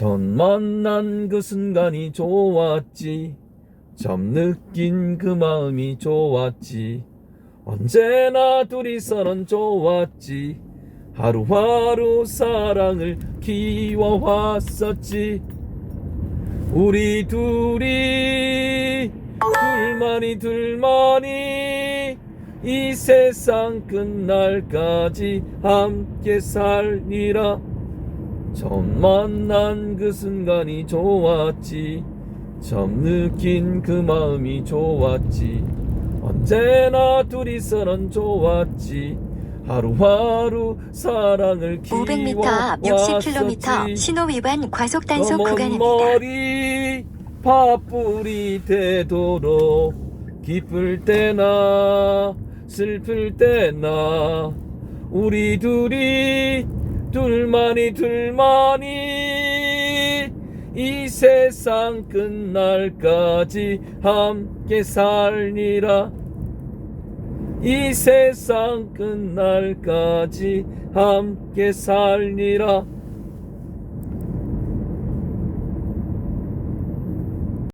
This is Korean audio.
전 만난 그 순간이 좋았지. 처음 느낀 그 마음이 좋았지. 언제나 둘이서는 좋았지. 하루하루 사랑을 키워왔었지. 우리 둘이 둘만이 둘만이 이 세상 끝날까지 함께 살리라 처음 만난 그 순간이 좋았지. 처음 느낀 그 마음이 좋았지. 언제나 둘이서 는 좋았지. 하루하루 사랑을 500m 앞 60km 키워왔었지. 신호 위반 과속 단속 검은 구간입니다. 머리 파뿌리 되도록 기쁠 때나 슬플 때나 우리 둘이 둘만이 둘만이 이 세상 끝날까지 함께 살리라. 이 세상 끝날까지 함께 살리라